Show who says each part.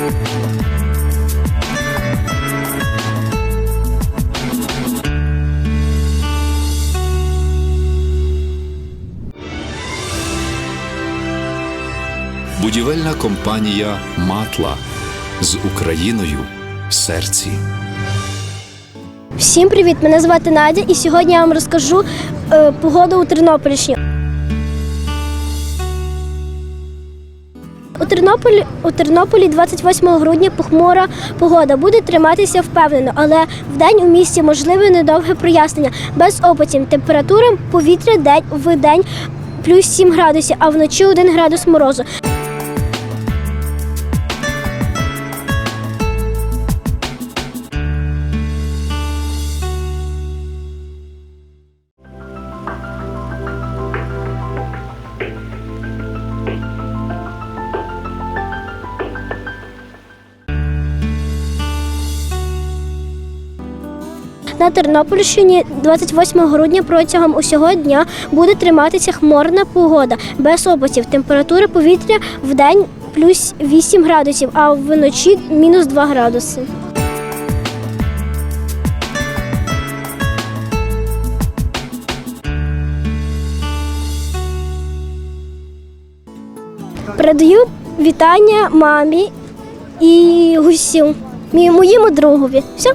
Speaker 1: Будівельна компанія Матла з Україною в серці.
Speaker 2: Всім привіт! Мене звати Надя, і сьогодні я вам розкажу е, погоду у Тернопільщині. Тернополі, у Тернополі 28 грудня похмура погода буде триматися впевнено, але вдень у місті можливе недовге прояснення без опитів. Температура повітря день в день плюс 7 градусів, а вночі 1 градус морозу. На Тернопільщині 28 грудня протягом усього дня буде триматися хмарна погода без опадів. Температура повітря в день плюс 8 градусів, а вночі мінус 2 градуси. Передаю вітання мамі і гусю, моєму другові. Все.